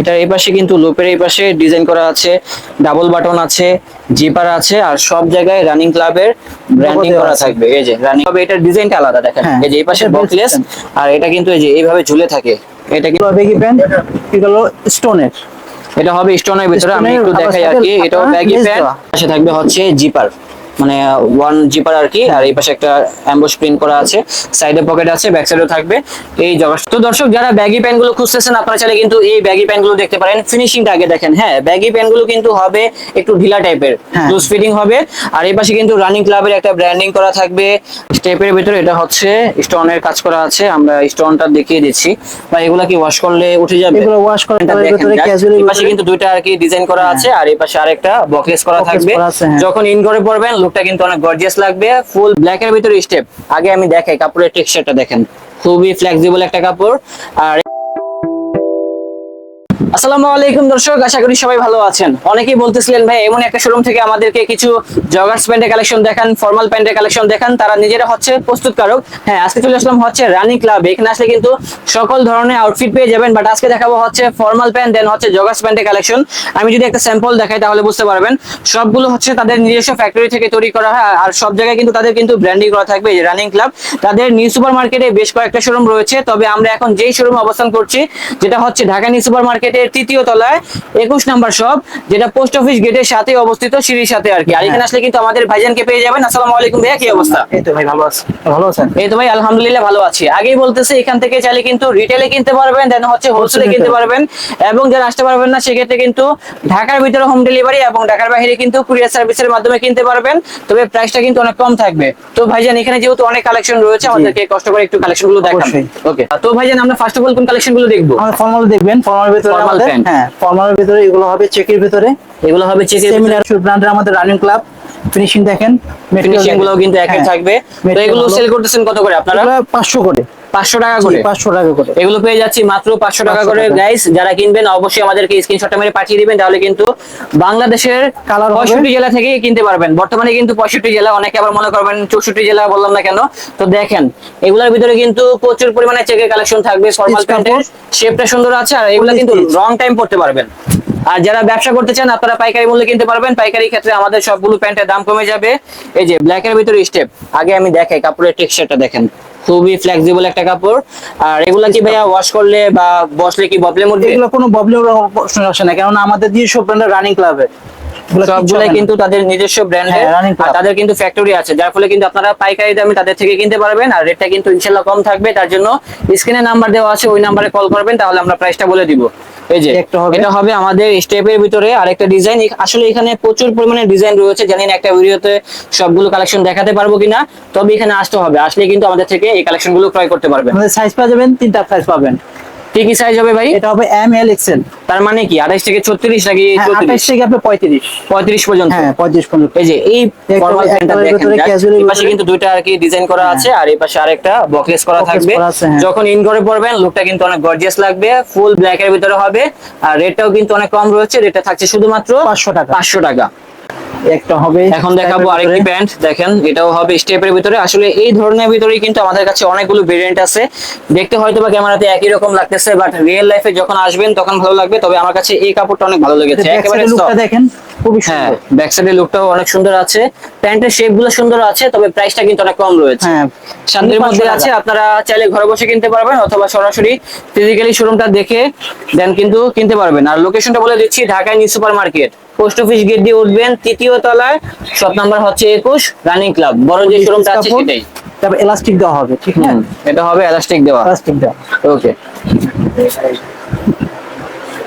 এটার এই পাশে কিন্তু লুপের এই পাশে ডিজাইন করা আছে ডাবল বাটন আছে জিপার আছে আর সব জায়গায় রানিং ক্লাবের ব্র্যান্ডিং করা থাকবে। এই যে রানিং তবে এটার ডিজাইনটা আলাদা দেখেন। হ্যাঁ, এই যে এই পাশে এটা বকলেস আর এটা কিন্তু এই যে এইভাবে ঝুলে থাকে। এটা কিন্তু বেগি প্যান্ট? এগুলো স্টোনের। এটা হবে স্টোনের ভিতরে আমি একটু দেখাই আর কি। এটাও ব্যাগি প্যান্ট। পাশে থাকবে হচ্ছে জিপার। মানে ওয়ান জিপার আর কি আর এই পাশে একটা অ্যাম্বুশ প্রিন্ট করা আছে। সাইডে পকেট আছে ব্যাক সাইডেও থাকবে। এই জগৎ তো দর্শক যারা ব্যাগি প্যান্টগুলো খুঁজতেছেন আপনারা চাইলে কিন্তু এই ব্যাগি প্যান্টগুলো দেখতে পারেন। ফিনিশিংটা আগে দেখেন। হ্যাঁ ব্যাগি প্যান্টগুলো কিন্তু হবে একটু ঢিলা টাইপের হ্যাঁ। লুজ ফিটিং হবে। আর এই পাশে কিন্তু রানিং ক্লাবের একটা ব্র্যান্ডিং করা থাকবে। স্টেপের ভিতরে এটা হচ্ছে স্টোনের কাজ করা আছে। আমরা স্টোনটা দেখিয়ে দিচ্ছি। বা এগুলা কি ওয়াশ করলে উঠে যাবে? এগুলো ওয়াশ করে এটা দেখেন, ভিতরে ক্যাজুয়ালি এই পাশে কিন্তু দুইটা আর কি ডিজাইন করা আছে। আর এই পাশে আরেকটা বকলেস করা থাকবে। হ্যাঁ। যখন ইন করে পড়বেন লুকটা কিন্তু অনেক গর্জিয়াস লাগবে ফুল ব্ল্যাক এর ভিতরে স্টেপ আগে আমি দেখাই, কাপড়ের টেক্সচারটা দেখেন। খুবই ফ্লেক্সিবল একটা কাপড়। আর আসসালামু আলাইকুম দর্শক, আশা করি সবাই ভালো আছেন। অনেকেই বলতেছিলেন, ভাই, এমন একটা শোরুম থেকে আমাদেরকে কিছু জগার্স প্যান্টের কালেকশন দেখান ফর্মাল প্যান্টের কালেকশন দেখান, তারা নিজেরা হচ্ছে প্রস্তুতকারক হ্যাঁ আজকে চলে আসলাম হচ্ছে রানি ক্লাব এখানে আসলে কিন্তু সকল ধরনের আউটফিট পেয়ে যাবেন বাট আজকে দেখাবো হচ্ছে ফর্মাল প্যান্ট দেন হচ্ছে জগার্স প্যান্টের কালেকশন আমি যদি একটা স্যাম্পল দেখাই, তাহলে বুঝতে পারবেন, সবগুলো হচ্ছে তাদের নিজস্ব ফ্যাক্টরি থেকে তৈরি করা হয়, আর সব জায়গায় কিন্তু তাদের কিন্তু ব্র্যান্ডিং করা থাকবে এই রানিং ক্লাব তাদের নিউ সুপার মার্কেটে বেশ কয়েকটা শোরুম রয়েছে, তবে আমরা এখন যেই শোরুমে অবস্থান করছি, যেটা হচ্ছে ঢাকা নিউ সুপার মার্কেটের তৃতীয় তলায় একুশ নাম্বার শপ যেটা পোস্ট অফিস গেটের সাথে অবস্থিত সিঁড়ির সাথে আর কি। আর এখানে আসলে কিন্তু আমাদের ভাইজানকে পেয়ে যাবেন। আসসালামু আলাইকুম ভাইয়া কি অবস্থা? এই তো ভাই ভালো আছে। ভালো আছেন? এই তো ভাই আলহামদুলিল্লাহ ভালো আছি। আগেই বলতেছে এখান থেকে চাইলে কিন্তু রিটেলে কিনতে পারবেন দেন হচ্ছে হোলসেলে কিনতে পারবেন। এবং যারা আসতে পারবেন না সেক্ষেত্রে কিন্তু ঢাকার ভিতরে হোম ডেলিভারি এবং ঢাকার বাইরে কিন্তু কুরিয়ার সার্ভিসের মাধ্যমে কিনতে পারবেন। তবে প্রাইসটা কিন্তু অনেক কম থাকবে। তো ভাইজান এখানে যেহেতু অনেক কালেকশন রয়েছে আমাদেরকে কষ্ট করে একটু কালেকশনগুলো দেখান। ওকে তো ভাইজান আমরা ফার্স্ট অফ অল কোন কালেকশনগুলো দেখব? ফর্মাল দেখবেন। ফর্মালের ভিতরে Formal আমাদের। হ্যাঁ ফর্মালের ভিতরে এগুলো হবে চেকের ভিতরে। এগুলো হবে চেকের সেমিনার ব্র্যান্ডের আমাদের রানিং ক্লাব ফিনিশিং দেখেন ফিনিশিংগুলো কিন্তু একই হ্যাঁ, থাকবে। তো এগুলো সেল করতেছেন কত করে আপনারা? পাঁচশো করে। পাঁচশো টাকা করে? পাঁচশো টাকা করে। এগুলো পেয়ে যাচ্ছি মাত্র পাঁচশো টাকা করে। গাইস যারা কিনবেন অবশ্যই আমাদেরকে স্ক্রিনশটটা মেরে পাঠিয়ে দিবেন তাহলে কিন্তু বাংলাদেশের হবে। পঁয়ষট্টি জেলা থেকে কিনতে পারবেন। বর্তমানে কিন্তু পঁয়ষট্টি জেলা অনেকে আবার মনে করবেন চৌষট্টি জেলা বললাম না কেন? তো দেখেন এগুলোর ভিতরে কিন্তু প্রচুর পরিমাণে চেকের কালেকশন থাকবে ফর্মাল প্যান্টের শেপটা সুন্দর আছে আর এগুলো কিন্তু। লং টাইম পড়তে পারবেন। আর যারা ব্যবসা করতে চান আপনারা পাইকারি মূল্যে কিনতে পারবেন। পাইকারি ক্ষেত্রে আমাদের সবগুলো প্যান্টের দাম কমে যাবে। এই যে ব্ল্যাক এর ভিতরে স্টেপ আগে আমি দেখাই কাপড়ের টেক্সচারটা দেখেন। খুবই ফ্লেক্সিবল একটা কাপড়। আর এগুলা কি ভাইয়া ওয়াশ করলে বা বসলে কি বদলে উঠবে এগুলো কোনো প্রবলেম প্রশ্ন আসে না কেননা আমাদের দিয়ে সব ব্র্যান্ডের রানিং ক্লাবে সবগুলাই কিন্তু তাদের নিজস্ব ব্র্যান্ডের আর তাদের কিন্তু ফ্যাক্টরি আছে যার ফলে কিন্তু আপনারা পাইকারি দামে তাদের থেকে কিনতে পারবেন। আর রেটটা কিন্তু ইনশাল্লাহ কম থাকবে তার জন্য স্ক্রিনে নাম্বার দেওয়া আছে ওই নাম্বারে কল করবেন তাহলে আমরা প্রাইসটা বলে দিব। এই যে এটা হবে আমাদের স্টেপের ভিতরে আরেকটা ডিজাইন আসলে এখানে প্রচুর পরিমাণে ডিজাইন রয়েছে। জানেন একটা ভিডিওতে সবগুলো কালেকশন দেখাতে পারব কিনা তবে এখানে আসতে হবে। আসলে কিন্তু আমাদের থেকে এই কালেকশনগুলো ক্রয় করতে পারবেন। আমাদের সাইজ পাবেন তিনটা সাইজ পাবেন। কি কি সাইজ হবে ভাই? এটা হবে এম এল এক্সেল তার মানে কি আঠাইশ থেকে ছত্রিশ নাকি হ্যাঁ আঠাশ চৌত্রিশ থেকে আপনি পঁয়ত্রিশ। পঁয়ত্রিশ পর্যন্ত। হ্যাঁ পঁয়ত্রিশ পর্যন্ত। এই যে এই ফর্মাল প্যান্টটা দেখেন এই পাশে কিন্তু দুইটা আর কি ডিজাইন করা আছে আর এই পাশে আরেকটা বকলেস করা থাকবে। হ্যাঁ। যখন ইন করে পড়বেন লুকটা কিন্তু অনেক গর্জিয়াস লাগবে ফুল ব্ল্যাক এর ভিতরে হবে আর রেটটাও কিন্তু অনেক কম রয়েছে রেটটা থাকছে শুধুমাত্র 500 টাকা। পাঁচশো টাকা। একটা হবে এখন দেখাবো আরেকটি প্যান্ট দেখেন এটাও হবে স্টেপের ভিতরে। আসলে এই ধরনের ভিতরেই কিন্তু আমাদের কাছে অনেকগুলো ভেরিয়েন্ট আছে। দেখতে হয়তো বা ক্যামেরাতে একই রকম লাগতেছে বাট রিয়েল লাইফে যখন আসবেন তখন ভালো লাগবে। তবে আমার কাছে এই কাপড়টা অনেক ভালো লেগেছে। একেবারে দেখেন। খুবই হ্যাঁ সুন্দর। ব্যাক সাইডের লুকটাও অনেক সুন্দর আছে। প্যান্টের শেপগুলো সুন্দর আছে তবে প্রাইসটা কিন্তু অনেক কম রয়েছে। হ্যাঁ সামনের মধ্যে 500 আছে আপনারা চাইলে ঘরে বসে কিনতে পারবেন অথবা সরাসরি ফিজিক্যালি শোরুমটা দেখে দেন কিন্তু কিনতে পারবেন। আর লোকেশনটা বলে দিচ্ছি ঢাকায় new super market post office gate দিয়ে উঠবেন তৃতীয় তলায় শপ নাম্বার হচ্ছে একুশ রানিং ক্লাব বড় যে শোরুমটা আছে সেটাই। তারপর এলাস্টিক দেওয়া হবে ঠিক না? এটা হবে এলাস্টিক দেওয়া। এলাস্টিক দেওয়া। ওকে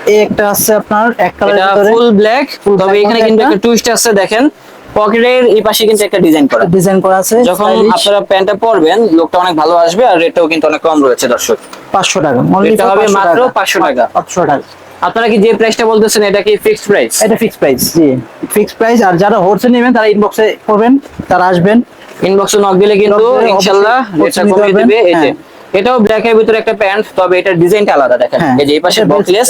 এই একটা আছে আপনার এক ভিতরে। ফুল ব্ল্যাক তবে এখানে কিন্তু একটা- টুইস্ট আছে দেখেন। পকেটের এই পাশে কিন্তু একটা ডিজাইন করা। ডিজাইন করা আছে যখন আপনারা প্যান্টটা পরবেন লোকটা অনেক ভালো আসবে আর রেটটাও কিন্তু অনেক কম রয়েছে দর্শক। পাঁচশো টাকা। Only এটা হবে মাত্র টাকা। 500 টাকা। পাঁচশো টাকা। আপনারা কি যে প্রাইসটা বলতেছেন এটা কি ফিক্সড প্রাইস এটা ফিক্স প্রাইস জি। ফিক্স প্রাইস আর যারা হোলসেল নেবেন তারা ইনবক্সে করবেন তারা আসবেন। ইনবক্সে নক দিলে কিন্তু ইনশাআল্লাহ রেটটা কমিয়ে দিবে এই যে। হ্যাঁ। এটাও ব্ল্যাক এর ভিতরে একটা প্যান্ট তবে এটার ডিজাইনটা আলাদা দেখেন। হ্যাঁ, এই যে এই পাশে বকলেস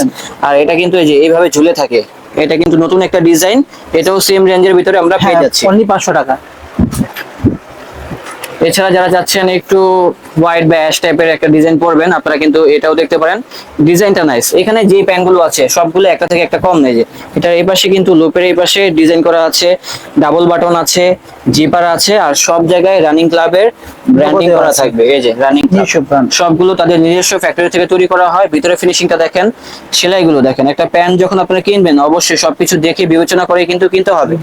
আর এটা কিন্তু এই যে এইভাবে ঝুলে থাকে এটা কিন্তু নতুন একটা ডিজাইন এটাও সেম রেঞ্জের ভিতরে আমরা পেয়ে হ্যাঁ যাচ্ছি। অনলি পাঁচশো টাকা। এছাড়া যারা যাচ্ছেন একটু হোয়াইট বা অ্যাশ টাইপের একটা ডিজাইন পরবেন আপনারা কিন্তু এটাও দেখতে পারেন। ডিজাইনটা নাইস এখানে যে প্যান্টগুলো আছে সবগুলো একটা থেকে একটা কম নেই যে। এটার এই পাশে কিন্তু লুপের এই পাশে ডিজাইন করা আছে ডাবল বাটন আছে জিপার আছে আর সব জায়গায় রানিং ক্লাবের ব্র্যান্ডিং করা থাকবে। এই যে রানিং সবগুলো তাদের নিজস্ব ফ্যাক্টরি থেকে তৈরি করা হয়। ভিতরে ফিনিশিংটা দেখেন সেলাইগুলো দেখেন। একটা প্যান্ট যখন আপনারা কিনবেন অবশ্যই সবকিছু দেখে বিবেচনা করে কিন্তু কিনতে হবে।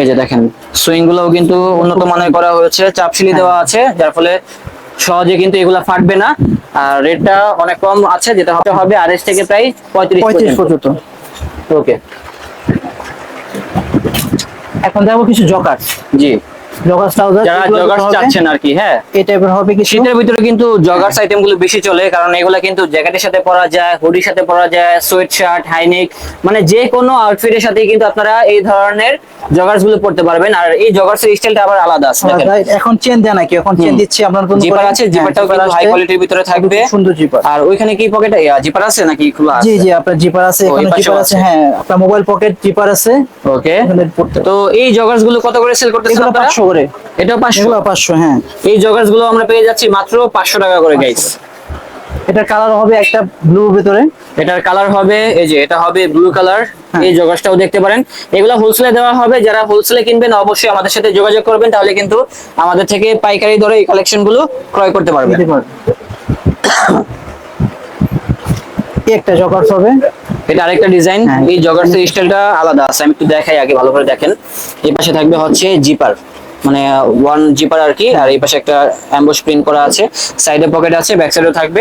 এই যে দেখেন সুইং গুলোও কিন্তু উন্নত মানের করা হয়েছে। চাপশিলি দেওয়া আছে যার ফলে সহজে কিন্তু এগুলা ফাটবে না। আর রেটটা অনেক কম আছে যেটা হবে হবে আড়াইশ থেকে প্রায় পঁয়ত্রিশ পঁয়ত্রিশ পর্যন্ত। ওকে এখন দেখো কিছু জকার জি। জকার ট্রাউজার যারা জগার্স চাচ্ছেন আর কি হ্যাঁ। এই টাইপের হবে কিছু। শীতের ভিতরে কিন্তু জগার্স আইটেম বেশি চলে কারণ এগুলা কিন্তু জ্যাকেটের সাথে পরা যায় হুডির সাথে পরা যায় সোয়েট শার্ট হাইনেক মানে যে কোনো আউটফিটের সাথে কিন্তু আপনারা এই ধরনের জগার্সগুলো পড়তে পারবেন। আর এই জগার্স এর স্টাইলটা আবার আলাদা আছে এখন চেন দেয় নাকি? এখন চেন দিচ্ছি আপনার কোনো জিপার আছে হ্যাঁ, জিপারটাও কিন্তু হাই কোয়ালিটির ভিতরে থাকবে। সুন্দর জিপার আর ওইখানে কি পকেট জিপার আছে নাকি খোলা আছে? জি জি আপনার জিপার আছে এখানে জিপার আছে আছে। হ্যাঁ আপনার মোবাইল পকেট জিপার আছে। ওকে তো এই জগার্সগুলো কত করে সেল করতেছেন আপনারা? করে এটাও পাঁচশো? এগুলো পাঁচশো হ্যাঁ। এই জগার্সগুলো আমরা পেয়ে যাচ্ছি মাত্র পাঁচশো টাকা করে গাইস এটার কালার হবে একটা ব্লু ভিতরে। এটার কালার হবে এই যে এটা হবে ব্লু কালার হ্যাঁ। এই জগাসটাও দেখতে পারেন। এগুলো হোলসেলে দেওয়া হবে। যারা হোলসেলে কিনবেন অবশ্যই আমাদের সাথে যোগাযোগ করবেন তাহলে কিন্তু আমাদের থেকে পাইকারি দরে এই কালেকশনগুলো ক্রয় করতে পারবেন। পারবে একটা জকার্স হবে। এটা আরেকটা ডিজাইন হ্যাঁ। এই জগার্সের স্টাইলটা আলাদা আছে। আমি একটু দেখাই আগে ভালো করে দেখেন। এই পাশে থাকবে হচ্ছে জিপার মানে ওয়ান জিপার আর কি আর এই পাশে একটা অ্যাম্বুশ প্রিন্ট করা আছে। সাইডে পকেট আছে ব্যাক সাইডেও থাকবে।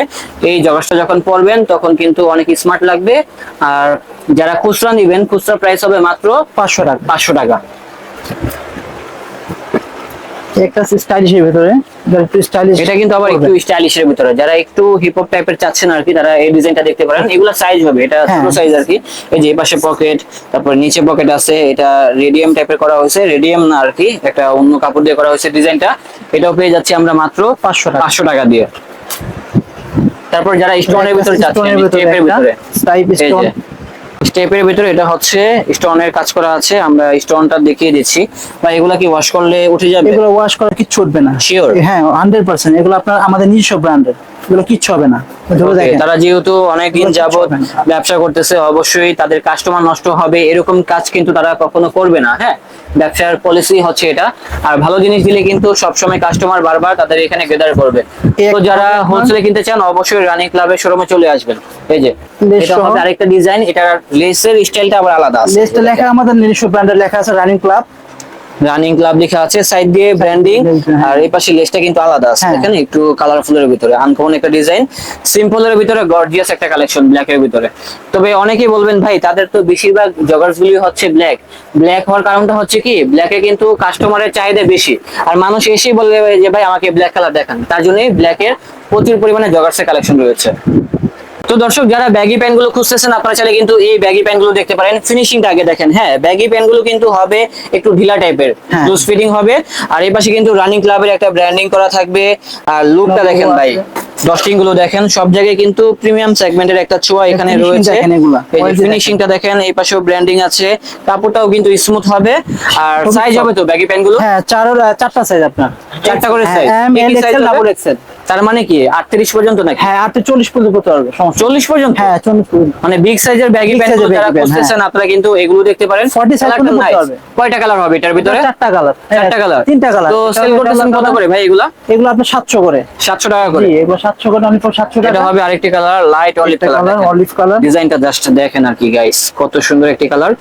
এই জগাসটা যখন পরবেন তখন কিন্তু অনেক স্মার্ট লাগবে। আর যারা খুচরা নেবেন খুচরা প্রাইস হবে মাত্র পাঁচশো টাকা। পাঁচশো টাকা। একটা স্টাইলিশের ভিতরে। এটা কিন্তু আবার একটু স্টাইলিশের ভিতরে। যারা একটু হিপ হপ টাইপের চাচ্ছেন আর কি তারা এই ডিজাইনটা দেখতে পারেন। এগুলো সাইজ হবে এটা ছোট হ্যাঁ। সাইজ আর কি। এই যে পাশে পকেট তারপর নিচে পকেট আছে এটা রেডিয়াম টাইপের করা হয়েছে। রেডিয়াম না আর কি একটা অন্য কাপড় দিয়ে করা হয়েছে ডিজাইনটা এটাও পেয়ে যাচ্ছি আমরা মাত্র 500 টাকা। পাঁচশো টাকা দিয়ে। তারপর যারা স্টোনের ভিতরে চাচ্ছেন ভিতরে স্টেপের ভিতরে। টাইপ এই স্টোন স্টেপের ভিতরে এটা হচ্ছে স্টোনের কাজ করা আছে আমরা স্টোনটা দেখিয়ে দিচ্ছি। বা এগুলা কি ওয়াশ করলে উঠে যাবে? এগুলো ওয়াশ করা কিচ্ছু উঠবে না। শিওর হ্যাঁ হান্ড্রেড পার্সেন্ট এগুলো আপনার আমাদের নিজস্ব ব্র্যান্ডের এগুলো কিচ্ছু হবে না। তারা যেহেতু অনেকদিন যাবত। ব্যবসা করতেছে অবশ্যই তাদের কাস্টমার নষ্ট হবে এরকম কাজ কিন্তু তারা কখনো করবে না হ্যাঁ? ব্যবসার পলিসি হচ্ছে এটা। আর ভালো জিনিস দিলে কিন্তু সবসময় কাস্টমার বারবার তাদের এখানে গেদার করবে। তো যারা হোলসেলে কিনতে চান অবশ্যই রানিং ক্লাবের শোরুমে চলে আসবেন। এই যে এটা হবে আরেকটা ডিজাইন এটার লেসের স্টাইলটা আবার আলাদা আছে। লেসটা লেখা আমাদের নিজস্ব ব্র্যান্ডের লেখা আছে রানিং ক্লাব রানিং ক্লাব লেখা আছে সাইড দিয়ে ব্র্যান্ডিং। আর এই পাশে লেসটা কিন্তু আলাদা আছে হ্যাঁ। এখানে একটু কালারফুলের ভিতরে আনকমন একটা ডিজাইন সিম্পলের ভিতরে গর্জিয়াস একটা কালেকশন ব্ল্যাক এর ভিতরে। তবে অনেকেই বলবেন ভাই তাদের তো বেশিরভাগ জগার্স গুলি হচ্ছে ব্ল্যাক ব্ল্যাক হওয়ার কারণটা হচ্ছে কি ব্ল্যাকে কিন্তু কাস্টমারের চাহিদা বেশি। আর মানুষ এসেই বলবে যে ভাই আমাকে ব্ল্যাক কালার দেখান। তার জন্যই ব্ল্যাকের প্রচুর পরিমাণে জগার্সের কালেকশন রয়েছে। তো দর্শক যারা ব্যাগি প্যান্টগুলো খুঁজতেছেন আপনারা চাইলে কিন্তু এই ব্যাগি প্যান্টগুলো দেখতে পারেন। ফিনিশিংটা আগে দেখেন। হ্যাঁ ব্যাগি প্যান্টগুলো কিন্তু হবে একটু ঢিলা টাইপের। লুজ ফিটিং হবে। আর এই পাশে কিন্তু রানিং ক্লাবের একটা ব্র্যান্ডিং করা থাকবে। আর লুকটা দেখেন ভাই। ডস্টিংগুলো দেখেন সব জায়গায় কিন্তু প্রিমিয়াম সেগমেন্টের একটা ছোঁয়া এখানে রয়েছে। এই ফিনিশিংটা দেখেন এই পাশেও ব্র্যান্ডিং আছে। কাপড়টাও কিন্তু স্মুথ হবে। আর সাইজ হবে তো ব্যাগি প্যান্টগুলো? হ্যাঁ চার চারটা সাইজ আপনার। চারটা করে size M L XL double XL তার মানে কি? 38 পর্যন্ত নাকি? হ্যাঁ আপনি চল্লিশ পর্যন্ত করতে পারবে সমস্যা 40 পর্যন্ত? হ্যাঁ চল্লিশ পর্যন্ত। মানে বিগ সাইজের ব্যাগি প্যান্ট যারা baggy আপনারা কিন্তু এগুলো দেখতে পারেন। 40 size করতে পারবে। কয়টা কালার হবে এটার ভিতরে? চারটা কালার চারটা কালার তিনটা কালার তো সেল করতেছেন কত করে ভাই এগুলা? এগুলো আপনি সাতশো করে। 700 টাকা করে। জি এগুলো সাতশো করে আমি সাতশো এটা টাকা। হবে আরেকটি colour light olive colour olive colour ডিজাইনটা জাস্ট দেখেন আর কি গাইস কত সুন্দর একটি কালার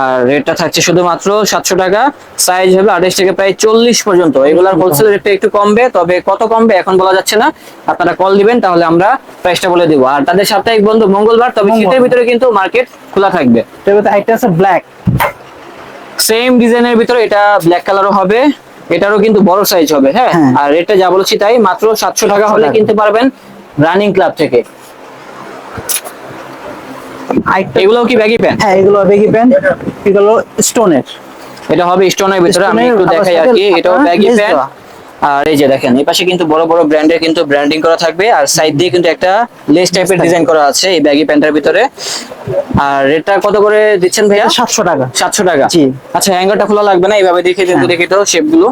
আর রেটটা থাকছে শুধুমাত্র সাতশো টাকা। সাইজ হবে আঠাশ থেকে প্রায় চল্লিশ পর্যন্ত। এগুলার হোলসেল রেটটা একটু কমবে তবে কত কমবে এখন বলা যাচ্ছে না। আপনারা কল দিবেন তাহলে আমরা প্রাইসটা বলে দিব। আর তাদের সাপ্তাহিক বন্ধ মঙ্গলবার তবে শীতের ভিতরে কিন্তু মার্কেট খোলা থাকবে। এবার একটা আছে ব্ল্যাক সেম ডিজাইনের ভিতরে এটা ব্ল্যাক কালারও হবে। এটারও কিন্তু বড় সাইজ হবে হ্যাঁ? হ্যাঁ। আর এটা যা বলেছি তাই মাত্র সাতশো টাকা হলে কিনতে পারবেন রানিং ক্লাব থেকে। এগুলো কি ব্যাগি প্যান্ট হ্যাঁ এগুলো ব্যাগি প্যান্ট এগুলো স্টোনের এটা হবে স্টোনের ভিতরে আমি একটু দেখাই আর কি এটাও ব্যাগি প্যান্ট। আর এই যে দেখেন এই পাশে কিন্তু বড় বড় ব্র্যান্ডের কিন্তু ব্র্যান্ডিং করা থাকবে আর সাইড দিয়ে কিন্তু একটা লেস টাইপের ডিজাইন করা আছে এই ব্যাগি প্যান্টের ভিতরে। আর রেটটা কত করে দিচ্ছেন ভাইয়া? সাতশো টাকা। সাতশো টাকা। জি। আচ্ছা হ্যাঙ্গারটা খোলা লাগবে না এইভাবে দেখে কিন্তু দেখে দেখি তো শেপগুলো।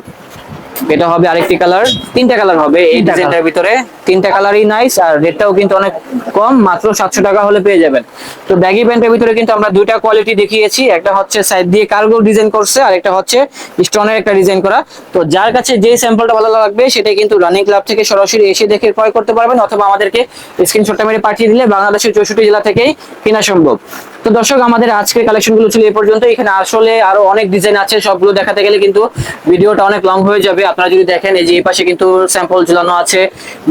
এটা হবে আরেকটি কালার তিনটা কালার হবে। এই ডিজাইনটার ভিতরে তিনটা কালারই নাইস আর রেটটাও কিন্তু অনেক কম মাত্র সাতশো টাকা হলে পেয়ে যাবেন। তো ব্যাগি প্যান্টের ভিতরে কিন্তু আমরা দুইটা কোয়ালিটি দেখিয়েছি একটা হচ্ছে সাইড দিয়ে কার্গো ডিজাইন করছে আর একটা হচ্ছে স্টোনের একটা ডিজাইন করা। তো যার কাছে যে স্যাম্পলটা ভালো লাগবে সেটা কিন্তু রানিং ক্লাব থেকে সরাসরি এসে দেখে ক্রয় করতে পারবেন অথবা আমাদেরকে স্ক্রিনশটটা মেরে পাঠিয়ে দিলে বাংলাদেশের চৌষট্টি জেলা থেকেই কেনা সম্ভব। তো দর্শক, আমাদের আজকের কালেকশনগুলো ছিল এই পর্যন্ত। এখানে আসলে আরও অনেক ডিজাইন আছে, সবগুলো দেখাতে গেলে কিন্তু ভিডিওটা অনেক লং হয়ে যাবে। আপনারা যদি দেখেন, এই যে এই পাশে কিন্তু স্যাম্পল ঝুলানো আছে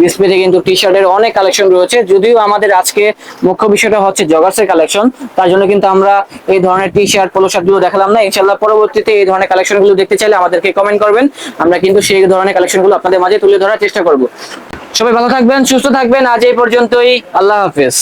ডিসপ্লেতে কিন্তু টি শার্টের অনেক কালেকশন রয়েছে। যদিও আমাদের আজকে মুখ্য বিষয়টা হচ্ছে জগার্সের কালেকশন তার জন্য কিন্তু আমরা এই ধরনের টি শার্ট পোলো শার্টগুলো দেখালাম না। ইনশাল্লাহ পরবর্তীতে এই ধরনের কালেকশনগুলো দেখতে চাইলে আমাদেরকে কমেন্ট করবেন। আমরা কিন্তু সেই ধরনের কালেকশনগুলো আপনাদের মাঝে তুলে ধরার চেষ্টা করব। সবাই ভালো থাকবেন, সুস্থ থাকবেন। আজ এই পর্যন্তই। আল্লাহ হাফেজ।